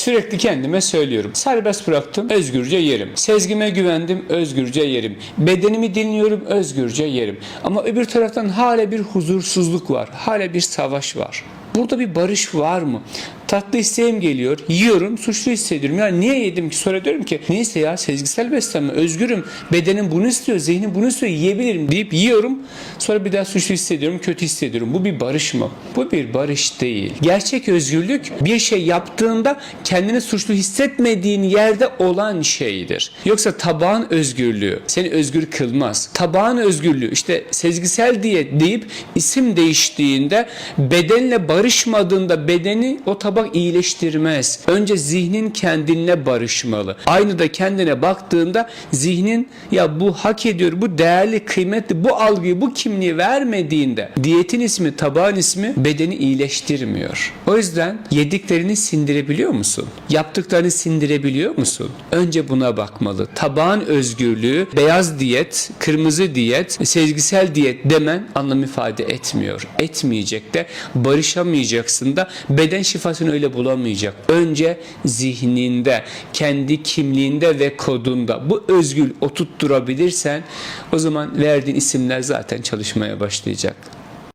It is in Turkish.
Sürekli kendime söylüyorum. Serbest bıraktım, özgürce yerim. Sezgime güvendim, özgürce yerim. Bedenimi dinliyorum, özgürce yerim. Ama öbür taraftan hala bir huzursuzluk var. Hala bir savaş var. Burada bir barış var mı? Tatlı isteğim geliyor, yiyorum, suçlu hissediyorum. Ya niye yedim ki? Sonra diyorum ki neyse ya sezgisel beslenme, özgürüm. Bedenim bunu istiyor, zihnim bunu istiyor, yiyebilirim deyip yiyorum. Sonra bir daha suçlu hissediyorum, kötü hissediyorum. Bu bir barış mı? Bu bir barış değil. Gerçek özgürlük bir şey yaptığında kendini suçlu hissetmediğin yerde olan şeydir. Yoksa tabağın özgürlüğü seni özgür kılmaz. Tabağın özgürlüğü işte sezgisel diye deyip isim değiştiğinde bedenle barışmadığında bedeni o tabak iyileştirmez. Önce zihnin kendinle barışmalı. Aynada kendine baktığında zihnin ya bu hak ediyor, bu değerli, kıymetli, bu algıyı, bu kimliği vermediğinde diyetin ismi, tabağın ismi bedeni iyileştirmiyor. O yüzden yediklerini sindirebiliyor musun? Yaptıklarını sindirebiliyor musun? Önce buna bakmalı. Tabağın özgürlüğü, beyaz diyet, kırmızı diyet, sezgisel diyet demen anlam ifade etmiyor. Etmeyecek de barışamayacaksın da beden şifasını öyle bulamayacak. Önce zihninde, kendi kimliğinde ve kodunda bu özgül oturtturabilirsen o zaman verdiğin isimler zaten çalışmaya başlayacak.